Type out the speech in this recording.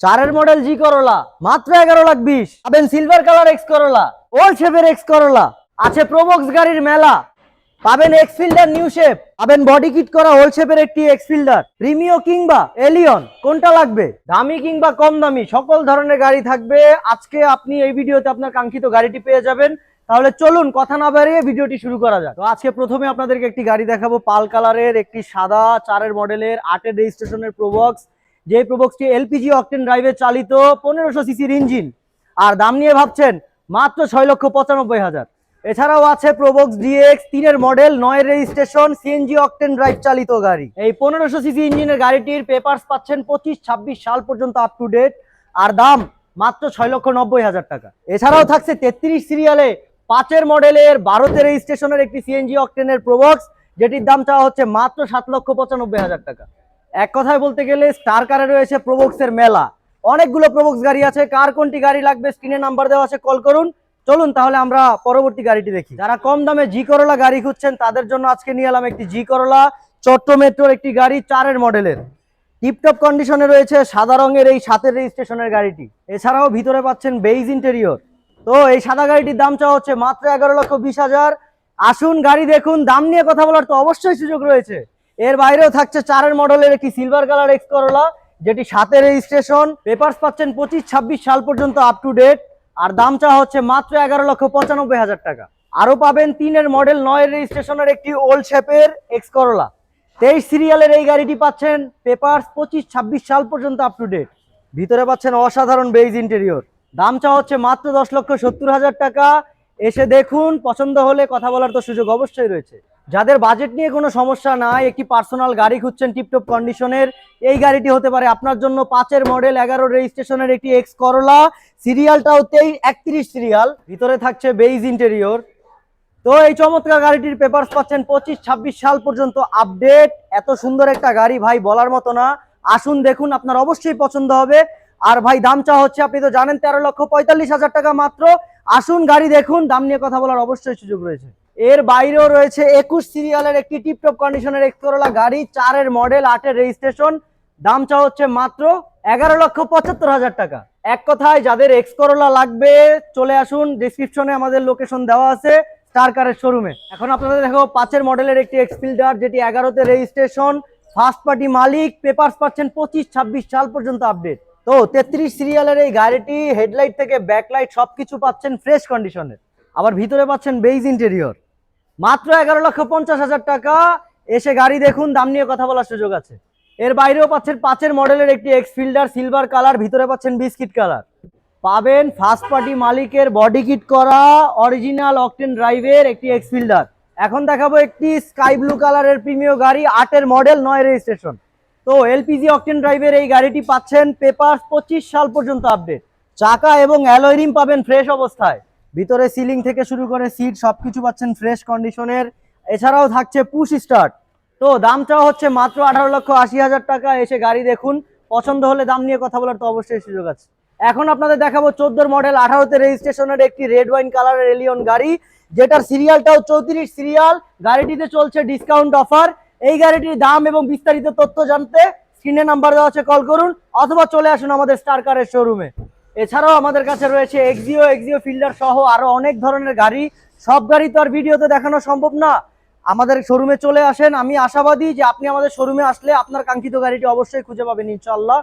চারের মডেল জি করলা মাত্র এগারো লাখ বিশ। পাবেন silver colour X Corolla old শেপের এক্স করলা আছে প্রোবক্স গাড়ির মেলা। পাবেন এক্স ফিল্ডার নিউ শেপ পাবেন বডি কিট করা হোল শেপের একটি এক্স ফিল্ডার প্রিমিও কিংবা এলিয়ন কোনটা লাগবে? দামি কিংবা কম দামি, সকল ধরনের গাড়ি থাকবে। আজকে আপনি এই ভিডিওতে আপনার কাঙ্ক্ষিত গাড়িটি পেয়ে যাবেন। তাহলে চলুন, কথা না বাড়িয়ে ভিডিওটি শুরু করা যাক। তো আজকে প্রথমে আপনাদেরকে একটি গাড়ি দেখাবো পাল কালারের, একটি সাদা, চারের মডেলের আটের রেজিস্ট্রেশনের প্রোবক্স যে প্রোবক্সটি এলপিজি অকটেন ড্রাইভে চালিত পনেরোশো সিসির ইঞ্জিন। আর দাম নিয়ে ভাবছেন মাত্র ছয় লক্ষ পঁচানব্বই হাজার। এছাড়াও আছে প্রোবক্স ডিএক্স তিনের মডেল, নয়ের রেজিস্ট্রেশন, সিএনজি অকটেন ড্রাইভ চালিত গাড়ি। এই পনেরোশো সিসি ইঞ্জিনের গাড়িটির পেপারস পাচ্ছেন পঁচিশ, ছাব্বিশ সাল পর্যন্ত আপ টু ডেট আর দাম মাত্র ছয় লক্ষ নব্বই হাজার টাকা। এছাড়াও থাকছে তেত্রিশ সিরিয়ালে পাঁচের মডেলের বারোতে রেজিস্ট্রেশনের একটি সিএনজি অকটেনের প্রোবক্স, যেটির দাম চাওয়া হচ্ছে মাত্র সাত লক্ষ পঁচানব্বই হাজার টাকা। এক কথায় বলতে গেলে স্টার কারে রয়েছে প্রোবক্সের মেলা। অনেকগুলো প্রবক্স গাড়ি আছে, কার কোনটি গাড়ি লাগবে স্ক্রিনে নাম্বার দেওয়া আছে কল করুন। চলুন তাহলে আমরা পরবর্তী গাড়িটি দেখি। যারা কম দামে জি করলা গাড়ি খুঁজছেন, তাদের জন্য আজকে নিয়ে এলাম একটি জি করলা চট্ট মেট্রোর একটি গাড়ি চারের মডেলের। টিপটপ কন্ডিশনে রয়েছে সাদা রঙের এই সাতের রেজিস্ট্রেশনের গাড়িটি। এছাড়াও ভিতরে পাচ্ছেন বেইজ ইন্টেরিয়র তো এই সাদা গাড়িটির দাম চাওয়া হচ্ছে মাত্র এগারো লক্ষ বিশ হাজার। আসুন গাড়ি দেখুন, দাম নিয়ে কথা বলার তো অবশ্যই সুযোগ রয়েছে। এর বাইরেও থাকছে চারের মডেলের একটি সিলভার কালার এক্স করলা যেটি সাথে রেজিস্ট্রেশন পেপারস পাচ্ছেন পঁচিশ, ছাব্বিশ সাল পর্যন্ত আপ টু ডেট আর দাম চাওয়া হচ্ছে মাত্র এগারো লক্ষ পঁচানব্বই হাজার টাকা। আরও পাবেন তিনের মডেল নয়ের রেজিস্ট্রেশনের একটি ওল্ড শেপের এক্স করলা তেইশ সিরিয়ালের এই গাড়িটি পাচ্ছেন পেপারস পঁচিশ, ছাব্বিশ সাল পর্যন্ত আপ টু ডেট ভিতরে পাচ্ছেন অসাধারণ বেইজ ইন্টেরিয়র দাম চাওয়া হচ্ছে মাত্র দশ লক্ষ সত্তর হাজার টাকা। এসে দেখুন, পছন্দ হলে কথা বলার তো সুযোগ অবশ্যই রয়েছে। যাদের বাজেট নিয়ে কোনো সমস্যা নাই, একটি পার্সোনাল গাড়ি খুঁজছেন টিপটপ কন্ডিশনের এই গাড়িটি হতে পারে আপনার জন্য পাঁচের মডেল এগারো রেজিস্ট্রেশনের একটি এক্স করলা সিরিয়ালটাও তেই একত্রিশ সিরিয়াল ভিতরে থাকছে বেইজ ইন্টেরিয়র তো এই চমৎকার গাড়িটির পেপারস পাচ্ছেন পঁচিশ, ছাব্বিশ সাল পর্যন্ত আপডেট এত সুন্দর একটা গাড়ি ভাই, বলার মতো না। আসুন দেখুন, আপনার অবশ্যই পছন্দ হবে। আর ভাই, দাম চা হচ্ছে, আপনি তো জানেন তেরো লক্ষ পঁয়তাল্লিশ হাজার টাকা মাত্র। আসুন গাড়ি দেখুন, দাম নিয়ে কথা বলার অবশ্যই সুযোগ রয়েছে। এর বাইরেও রয়েছে একুশ সিরিয়ালের একটি টিপটপ কন্ডিশনের এক্স করলা গাড়ি, চারের মডেল আটের রেজিস্ট্রেশন দাম চা হচ্ছে মাত্র এগারো লক্ষ পঁচাত্তর হাজার টাকা। এক কথায়, যাদের এক্স করলা লাগবে, চলে আসুন। ডিসক্রিপশনে আমাদের লোকেশন দেওয়া আছে স্টার কারের শোরুমে এখন আপনাদের দেখো পাঁচের মডেলের একটি এক্স ফিল্ডার যেটি এগারোতে রেজিস্ট্রেশন ফার্স্ট পার্টি মালিক পেপারস পাচ্ছেন পঁচিশ, ছাব্বিশ সাল পর্যন্ত আপডেট তো তেত্রিশ সিরিয়ালের এই গাড়িটি হেডলাইট থেকে ব্যাকলাইট সবকিছু পাচ্ছেন ফ্রেশ কন্ডিশনের আবার ভিতরে পাচ্ছেন বেইজ ইন্টেরিয়র মাত্র এগারো লক্ষ পঞ্চাশ হাজার টাকা। এসে গাড়ি দেখুন, দাম নিয়ে কথা বলার সুযোগ আছে। এর বাইরেও পাচ্ছেন পাঁচের মডেলের একটি এক্স ফিল্ডার সিলভার কালার ভিতরে পাচ্ছেন বিস্কিট কালার পাবেন ফার্স্ট পার্টি মালিকের বডি কিট করা অরিজিনাল অকটেন ড্রাইভের একটি এক্স ফিল্ডার এখন দেখাবো একটি স্কাই ব্লু কালারের প্রিমিয় গাড়ি, আটের মডেল নয় রেজিস্ট্রেশন তো এলপিজি অকটেন ড্রাইভের এই গাড়িটি পাচ্ছেন পেপার পঁচিশ সাল পর্যন্ত আপডেট চাকা এবং অ্যালোয়রিম পাবেন ফ্রেশ অবস্থায়। ভিতরে সিলিং থেকে শুরু করে সিট সবকিছু পাচ্ছেন ফ্রেশ কন্ডিশনের এছাড়াও থাকছে পুশ স্টার্ট তো দামটাও হচ্ছে মাত্র আঠারো লক্ষ আশি হাজার টাকা। এসে গাড়ি দেখুন। পছন্দ হলে দাম নিয়ে কথা বলার তো অবশ্যই সুযোগ আছে। এখন আপনাদের দেখাবো চোদ্দোর মডেল আঠারোতে রেজিস্ট্রেশনের একটি রেড ওয়াইন কালারের এলিয়ন গাড়ি, যেটার সিরিয়ালটাও চৌত্রিশ সিরিয়াল গাড়িটিতে চলছে ডিসকাউন্ট অফার এই গাড়িটির দাম এবং বিস্তারিত তথ্য জানতে স্ক্রিনে নাম্বার দেওয়া আছে কল করুন। অথবা চলে আসুন আমাদের স্টার কারের শোরুমে এছাড়াও আমাদের কাছে রয়েছে এক্সিও এক্সিও ফিল্ডার সহ আরও অনেক ধরনের গাড়ি। সব গাড়ি তো আর ভিডিওতে দেখানো সম্ভব না। আমাদের শোরুমে চলে আসেন। আমি আশাবাদী যে আপনি আমাদের শোরুমে আসলে আপনার কাঙ্ক্ষিত গাড়িটি অবশ্যই খুঁজে পাবেন ইনশাল্লাহ